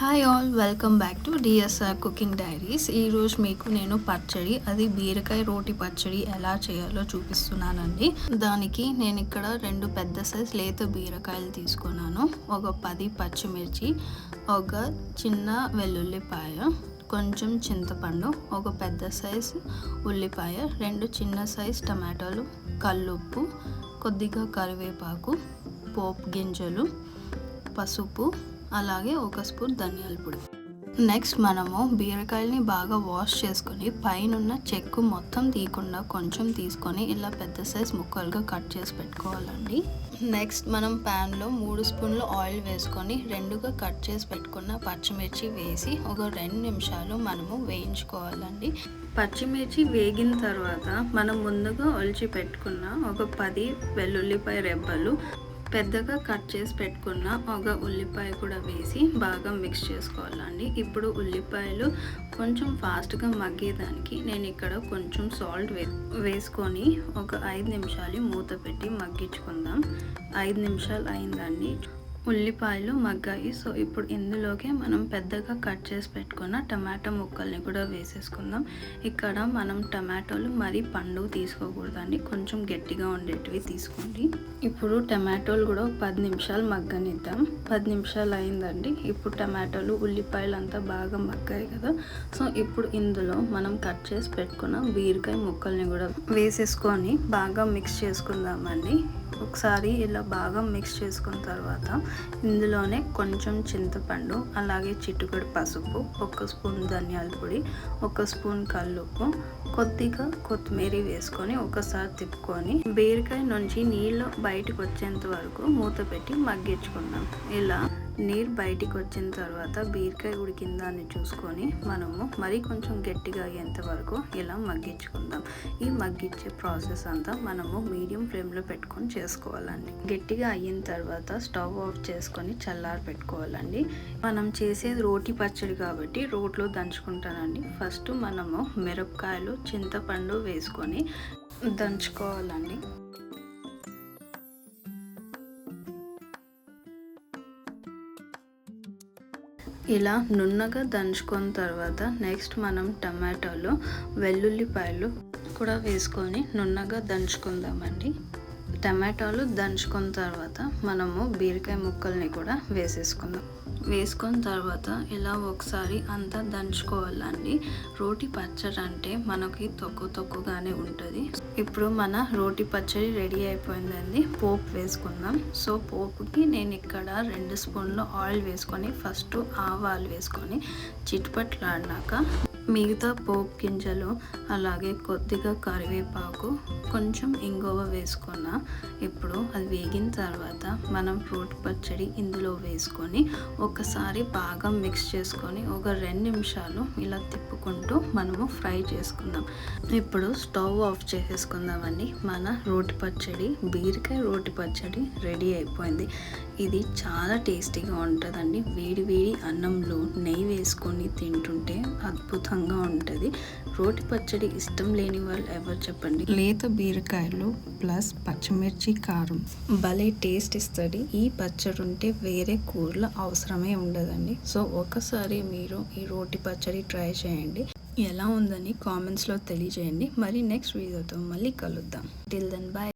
Hi all welcome back to DSR cooking diaries ఈరోజు మీకు నేను పచ్చడి అది బీరకాయ రోటి పచ్చడి ఎలా చేయాలో చూపిస్తున్నానండి. దానికి నేను ఇక్కడ రెండు పెద్ద సైజ్ లేత బీరకాయలు తీసుకున్నాను. ఒక పది పచ్చిమిర్చి ఒక చిన్న వెల్లుల్లిపాయ కొంచెం చింతపండు ఒక పెద్ద సైజ్ ఉల్లిపాయ రెండు చిన్న సైజ్ టమాటాలు కల్లుప్పు కొద్దిగా కరివేపాకు పోపు గింజలు పసుపు అలాగే ఒక స్పూన్ ధనియాల పొడి. నెక్స్ట్ మనము బీరకాయలని బాగా వాష్ చేసుకొని పైన చెక్కు మొత్తం తీయకుండా కొంచెం తీసుకొని ఇలా పెద్ద సైజ్ ముక్కలుగా కట్ చేసి పెట్టుకోవాలండి. నెక్స్ట్ మనం ప్యాన్లో మూడు స్పూన్లు ఆయిల్ వేసుకొని రెండుగా కట్ చేసి పెట్టుకున్న పచ్చిమిర్చి వేసి ఒక రెండు నిమిషాలు మనము వేయించుకోవాలండి. పచ్చిమిర్చి వేగిన తర్వాత మనం ముందుగా ఒలిచి పెట్టుకున్న ఒక పది వెల్లుల్లిపాయ రెబ్బలు పెద్దగా కట్ చేసి పెట్టుకున్న ఒక ఉల్లిపాయ కూడా వేసి బాగా మిక్స్ చేసుకోవాలండి. ఇప్పుడు ఉల్లిపాయలు కొంచెం ఫాస్ట్గా మగ్గేదానికి నేను ఇక్కడ కొంచెం సాల్ట్ వే వేసుకొని ఒక ఐదు నిమిషాలు మూత పెట్టి మగ్గించుకుందాం. ఐదు నిమిషాలు అయిందండి. ఉల్లిపాయలు మగ్గాయి. సో ఇప్పుడు ఇందులోకి మనం పెద్దగా కట్ చేసి పెట్టుకున్న టమాటా ముక్కల్ని కూడా వేసేసుకుందాం. ఇక్కడ మనం టమాటోలు మరీ పండు తీసుకోకూడదండి. కొంచెం గట్టిగా ఉండేటివి తీసుకోండి. ఇప్పుడు టమాటోలు కూడా పది నిమిషాలు మగ్గనిద్దాం. పది నిమిషాలు అయిందండి. ఇప్పుడు టమాటోలు ఉల్లిపాయలు అంతా బాగా మగ్గాయి కదా. సో ఇప్పుడు ఇందులో మనం కట్ చేసి పెట్టుకున్న బీరకాయ ముక్కల్ని కూడా వేసేసుకొని బాగా మిక్స్ చేసుకుందామండి. ఒకసారి ఇలా బాగా మిక్స్ చేసుకున్న తర్వాత ఇందులోనే కొంచెం చింతపండు అలాగే చిట్టుకడు పసుపు ఒక స్పూన్ ధనియాల పొడి ఒక స్పూన్ కల్లుప్పు కొద్దిగా కొత్తిమీర వేసుకొని ఒకసారి తిప్పుకొని బీరకాయ నుంచి నీళ్ళు బయటకు వచ్చేంత వరకు మూత పెట్టి మగ్గించుకుందాం. ఇలా నీరు బయటికి వచ్చిన తర్వాత బీరకాయ ఉడికిందాన్ని చూసుకొని మనము మరి కొంచెం గట్టిగా అయ్యేంత వరకు ఇలా మగ్గించుకుందాం. ఈ మగ్గించే ప్రాసెస్ అంతా మనము మీడియం ఫ్లేమ్లో పెట్టుకొని చేసుకోవాలండి. గట్టిగా అయిన తర్వాత స్టవ్ ఆఫ్ చేసుకొని చల్లారి పెట్టుకోవాలండి. మనం చేసేది రోటి పచ్చడి కాబట్టి రోట్లో దంచుకుంటానండి. ఫస్ట్ మనము మిరపకాయలు చింతపండు వేసుకొని దంచుకోవాలండి. ఇలా నున్నగా దంచుకున్న తర్వాత నెక్స్ట్ మనం టమాటోలు వెల్లుల్లిపాయలు కూడా వేసుకొని నున్నగా దంచుకుందామండి. టమాటాలు దంచుకున్న తర్వాత మనము బీరకాయ ముక్కల్ని కూడా వేసేసుకుందాం. వేసుకున్న తర్వాత ఇలా ఒకసారి అంతా దంచుకోవాలండి. రోటి పచ్చడి అంటే మనకి తొక్కు తొక్కుగానే ఉంటుంది. ఇప్పుడు మన రోటి పచ్చడి రెడీ అయిపోయిందండి. పోపు వేసుకుందాం. సో పోపుకి నేను ఇక్కడ రెండు స్పూన్లు ఆయిల్ వేసుకొని ఫస్ట్ ఆవాలు వేసుకొని చిట్పట్లాడినాక మిగతా పోపు గింజలు అలాగే కొద్దిగా కరివేపాకు కొంచెం ఇంగువ వేసుకున్న ఇప్పుడు అది వేగిన తర్వాత మనం ఫ్రూట్ పచ్చడి ఇందులో వేసుకొని ఒకసారి బాగా మిక్స్ చేసుకొని ఒక రెండు నిమిషాలు ఇలా తిప్పుకుంటూ మనము ఫ్రై చేసుకుందాం. ఇప్పుడు స్టవ్ ఆఫ్ చేసేసుకుందామండి. మన రోటి పచ్చడి బీరకాయ రోటి పచ్చడి రెడీ అయిపోయింది. ఇది చాలా టేస్టీగా ఉంటుందండి. వేడి వేడి అన్నంలో నెయ్యి వేసుకొని తింటుంటే అద్భుతంగా ఉంటుంది. రోటి పచ్చడి ఇష్టం లేని వాళ్ళు ఎవరు చెప్పండి? లేత బీరకాయలు ప్లస్ పచ్చిమిర్చి కారం. భలే టేస్ట్ ఇస్తుంది. ఈ పచ్చడి ఉంటే వేరే కూరలు అవసరమే ఉండదండి. సో ఒకసారి మీరు ఈ రోటి పచ్చడి ట్రై చేయండి. ఎలా ఉందని కామెంట్స్లో తెలియజేయండి. మరి నెక్స్ట్ వీడియోతో మళ్ళీ కలుద్దాం. Till then bye.